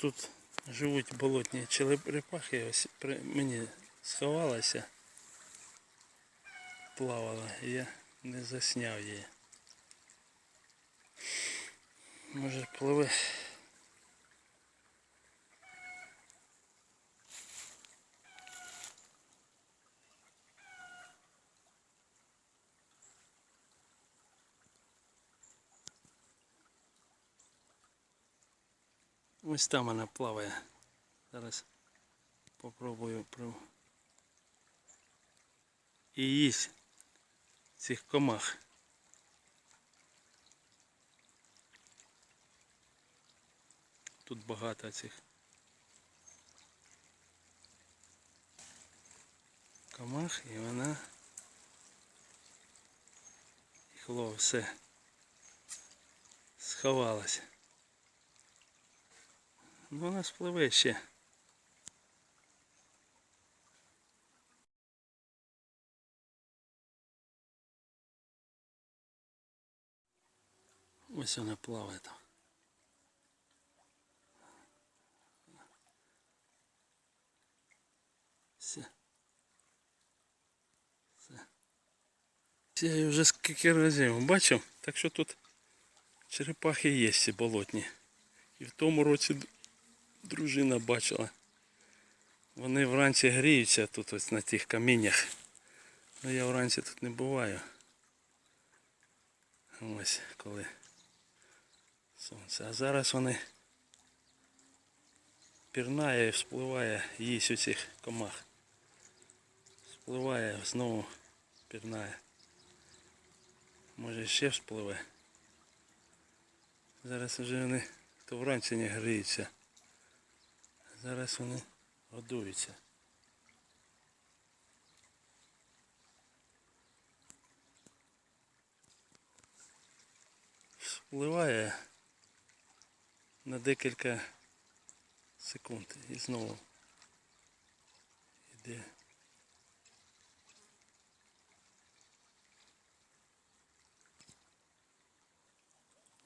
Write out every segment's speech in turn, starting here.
тут живуть болотні черепахи, ось при мені сховалася, плавала, я не засняв її. Може пливе. Ось там вона плаває. Зараз попробую про і їсть цих комах. Тут багато цих комах і вона їх лов все сховалася. Ну, вона спливе ще. Ось вона плаває там. Все. Все. Я вже скільки разів бачив, так що тут черепахи є ці болотні. І в тому році дружина бачила. Вони вранці гріються тут ось на тих каміннях. Ну я вранці тут не буваю. Ось коли сонце. А зараз вони пірнає і вспливає, їсть у цих комах. Спливає, знову пірнає. Може ще вспливе. Зараз вже вони то вранці не гріються. Зараз вони годуються. Впливає на декілька секунд і знову йде.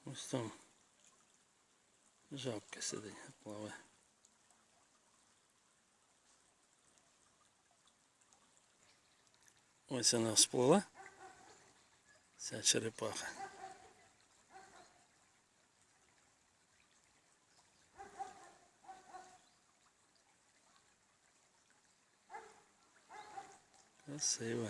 Ось там жабка сидить, плаває. Ось вона всплила. Ця черепаха. Красиво.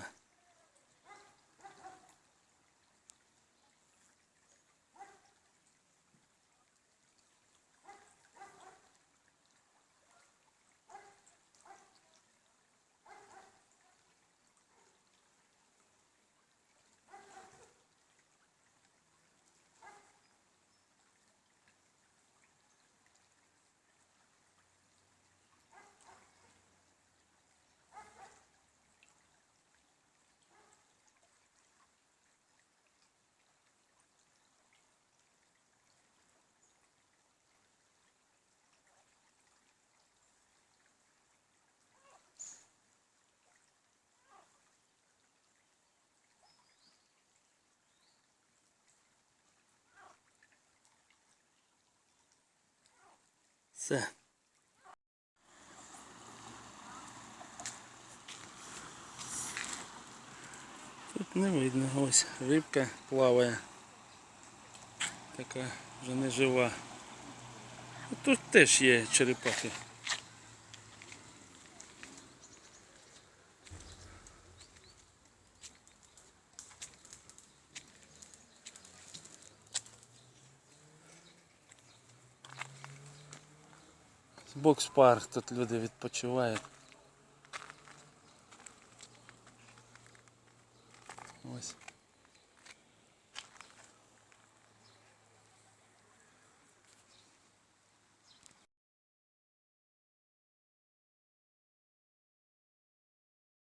Все. Тут не видно, ось рибка плаває. Така вже не жива. Тут теж є черепахи. Бокс парк, тут люди відпочивають. Ось.